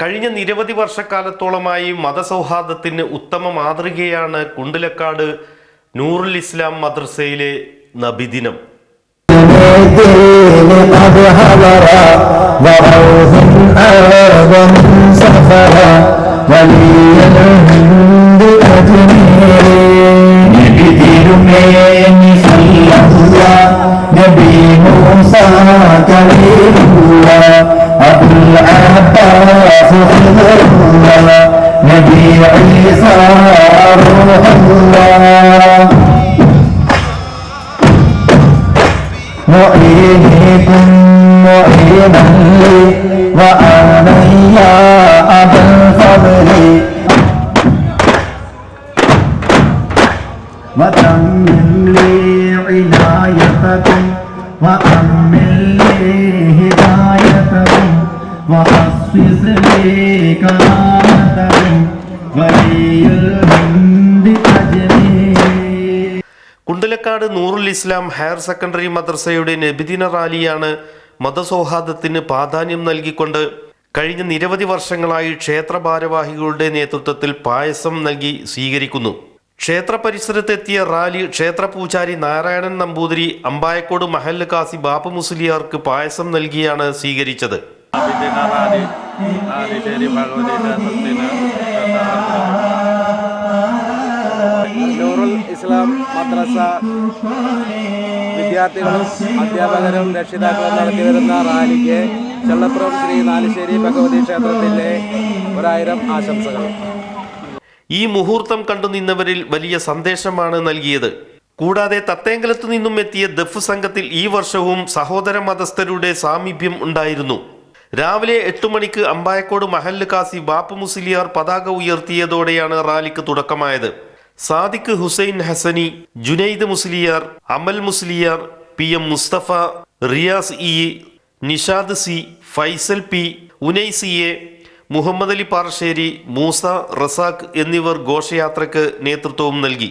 കഴിഞ്ഞ നിരവധി വർഷക്കാലത്തോളമായി മതസൗഹാർദ്ദത്തിന് ഉത്തമ മാതൃകയാണ് കുണ്ടിലക്കാട് നൂറുൽ ഇസ്ലാം മദ്രസയിലെ നബിദിനം. നബിദിനുമേ معينكم معينا لي وأنا يا أبا الفضل وتمم لي عنايتكم وأمن لي هدايتكم وخصص لي كرامتكم ولي الهند أجمعين കുണ്ടലക്കാട് നൂറുൽ ഇസ്ലാം ഹയർ സെക്കൻഡറി മദ്രസയുടെ നബിദിന റാലിയാണ് മതസൗഹാർദ്ദത്തിന് പ്രാധാന്യം നൽകിക്കൊണ്ട് കഴിഞ്ഞ നിരവധി വർഷങ്ങളായി ക്ഷേത്ര ഭാരവാഹികളുടെ നേതൃത്വത്തിൽ പായസം നൽകി സ്വീകരിക്കുന്നു. ക്ഷേത്ര പരിസരത്തെത്തിയ റാലി ക്ഷേത്ര പൂജാരി നാരായണൻ നമ്പൂതിരി അമ്പായക്കോട് മഹല്ല് കാസി ബാപ്പു മുസ്ലിയാർക്ക് പായസം നൽകിയാണ് സ്വീകരിച്ചത്. മദ്രസ വിദ്യാർത്ഥികളും അധ്യാപകരും രക്ഷിതാക്കളും നടത്തി വരുന്ന റാലിക്ക് ചെള്ളപ്പുറം ശ്രീ നാലുശ്ശേരി ഭഗവതി ക്ഷേത്രത്തിന്റെ ഒരായിരം ആശംസകൾ. ഈ മുഹൂർത്തം കണ്ടു നിന്നവരിൽ വലിയ സന്ദേശമാണ് നൽകിയത്. കൂടാതെ തത്തേങ്കലത്തു നിന്നും എത്തിയ ദഫ് സംഘത്തിൽ ഈ വർഷവും സഹോദര മതസ്ഥരുടെ സാമീപ്യം ഉണ്ടായിരുന്നു. രാവിലെ എട്ട് മണിക്ക് അമ്പായക്കോട് മഹല്ല് കാസി ബാപ്പു മുസ്ലിയാർ പതാക ഉയർത്തിയതോടെയാണ് റാലിക്ക് തുടക്കമായത്. Sadiq Hussain Hasani Junaid Musliyar Amal Musliyar P M Musthafa Riyas E Nishad C Faisal P Unais A Muhammad Ali Parasseri Moosa Razak എന്നിവർ ഘോഷയാത്രയ്ക്ക് നേതൃത്വവും നൽകി.